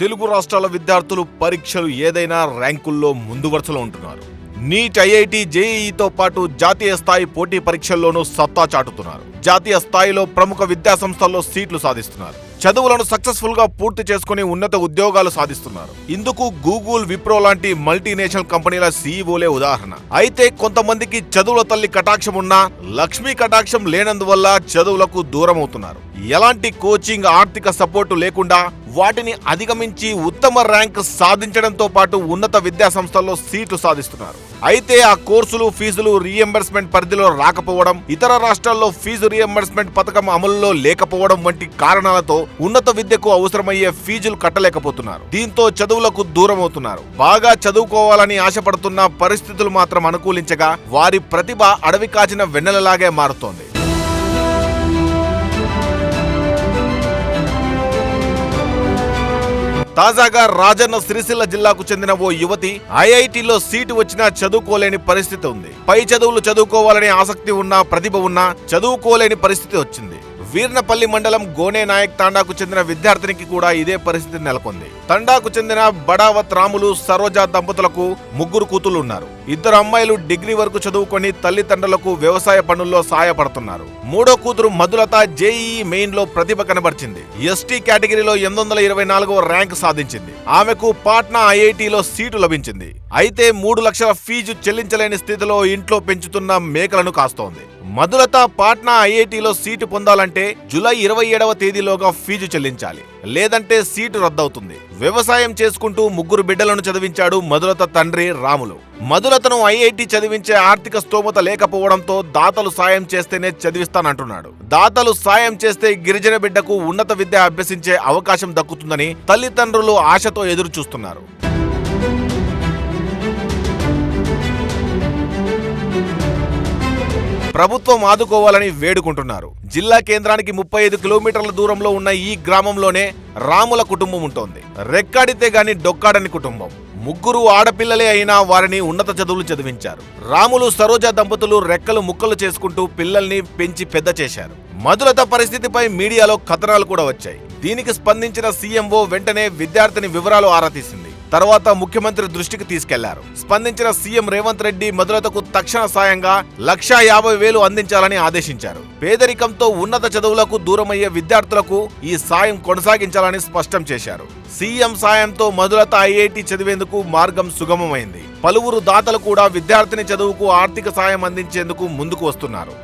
తెలుగు రాష్ట్రాల విద్యార్థులు పరీక్షలు ఏదైనా ర్యాంకుల్లో ముందు వరుసలో ఉంటున్నారు. నీట్ ఐఐటి జేఈఈతో పాటు జాతీయ స్థాయి పోటీ పరీక్షల్లోనూ సత్తా చాటుతున్నారు. జాతీయ స్థాయిలో ప్రముఖ విద్యాసంస్థల్లో సీట్లు సాధిస్తున్నారు. చదువులను సక్సెస్ఫుల్గా పూర్తి చేసుకుని ఉన్నత ఉద్యోగాలు సాధిస్తున్నారు. ఇందుకు గూగుల్ విప్రో లాంటి మల్టీనేషనల్ కంపెనీల సీఈఓలే ఉదాహరణ. అయితే కొంతమందికి చదువుల తల్లి కటాక్షం ఉన్నా లక్ష్మీ కటాక్షం లేనందువల్ల చదువులకు దూరం అవుతున్నారు ఎలాంటి కోచింగ్ ఆర్థిక సపోర్టు లేకుండా వాటిని అధిగమించి ఉత్తమ ర్యాంక్ సాధించడంతో పాటు ఉన్నత విద్యా సంస్థల్లో సీట్లు సాధిస్తున్నారు. అయితే ఆ కోర్సులు ఫీజులు రీఎంబర్స్మెంట్ పరిధిలో రాకపోవడం ఇతర రాష్ట్రాల్లో ఫీజు రీఎంబర్స్మెంట్ పథకం అమలులో లేకపోవడం వంటి కారణాలతో ఉన్నత విద్యకు అవసరమయ్యే ఫీజులు కట్టలేకపోతున్నారు. దీంతో చదువులకు దూరం అవుతున్నారు బాగా చదువుకోవాలని ఆశపడుతున్న పరిస్థితులు మాత్రం అనుకూలించగా వారి ప్రతిభ అడవి కాచిన వెన్నెలలాగే మారుతోంది. తాజాగా రాజన్న సిరిసిల్ల జిల్లాకు చెందిన ఓ యువతి ఐఐటిలో సీటు వచ్చినా చదువుకోలేని పరిస్థితి ఉంది. పై చదువులు చదువుకోవాలనే ఆసక్తి ఉన్నా ప్రతిభ ఉన్నా చదువుకోలేని పరిస్థితి వచ్చింది. వీర్నపల్లి మండలం గోనే నాయక్ తాండాకు చెందిన విద్యార్థినికి కూడా ఇదే పరిస్థితి నెలకొంది. తండాకు చెందిన బడావత్ రాములు సరోజ దంపతులకు ముగ్గురు కూతుళ్ళు ఉన్నారు ఇద్దరు అమ్మాయిలు డిగ్రీ వరకు చదువుకొని తల్లిదండ్రులకు వ్యవసాయ పనుల్లో సాయపడుతున్నారు మూడో కూతురు మధులత జేఈఈ మెయిన్లో ప్రతిభ కనబర్చింది. ఎస్టీ కేటగిరీలో ఎనిమిది వందల ఇరవై నాలుగవ ర్యాంక్ సాధించింది. ఆమెకు పాట్నా ఐఐటిలో సీటు లభించింది. అయితే మూడు లక్షల ఫీజు చెల్లించలేని స్థితిలో ఇంట్లో పెంచుతున్న మేకలను కాస్తోంది. మధులత పాట్నా ఐఐటిలో సీటు పొందాలంటే జూలై ఇరవై ఏడవ తేదీలోగా ఫీజు చెల్లించాలి. లేదంటే సీటు రద్దవుతుంది. వ్యవసాయం చేసుకుంటూ ముగ్గురు బిడ్డలను చదివించాడు మధులత తండ్రి రాములు. మధులతను ఐఐటి చదివించే ఆర్థిక స్తోమత లేకపోవడంతో దాతలు సాయం చేస్తేనే చదివిస్తానంటున్నాడు. దాతలు సాయం చేస్తే గిరిజన బిడ్డకు ఉన్నత విద్య అభ్యసించే అవకాశం దక్కుతుందని తల్లిదండ్రులు ఆశతో ఎదురు చూస్తున్నారు ప్రభుత్వం ఆదుకోవాలని వేడుకుంటున్నారు. జిల్లా కేంద్రానికి ముప్పై ఐదు కిలోమీటర్ల దూరంలో ఉన్న ఈ గ్రామంలోనే రాముల కుటుంబం ఉంటోంది. రెక్కాడితే గాని డొక్కాడని కుటుంబం. ముగ్గురు ఆడపిల్లలే అయినా వారిని ఉన్నత చదువులు చదివించారు. రాములు సరోజ దంపతులు రెక్కలు ముక్కలు చేసుకుంటూ పిల్లల్ని పెంచి పెద్ద చేశారు. మధులత పరిస్థితిపై మీడియాలో కథనాలు కూడా వచ్చాయి. దీనికి స్పందించిన సీఎంఓ వెంటనే విద్యార్థిని వివరాలు ఆరా తీసింది. తర్వాత ముఖ్యమంత్రి దృష్టికి తీసుకెళ్ళారు. స్పందించిన సీఎం రేవంత్ రెడ్డి మధురతకు తక్షణ సాయంగా లక్షా యాభై వేలు అందించాలని ఆదేశించారు. పేదరికంతో ఉన్నత చదువులకు దూరమయ్యే విద్యార్థులకు ఈ సాయం కొనసాగించాలని స్పష్టం చేశారు. సీఎం సాయంతో మధురత ఐఐటి చదివేందుకు మార్గం సుగమమైంది. పలువురు దాతలు కూడా విద్యార్థిని చదువుకు ఆర్థిక సాయం అందించేందుకు ముందుకు వస్తున్నారు.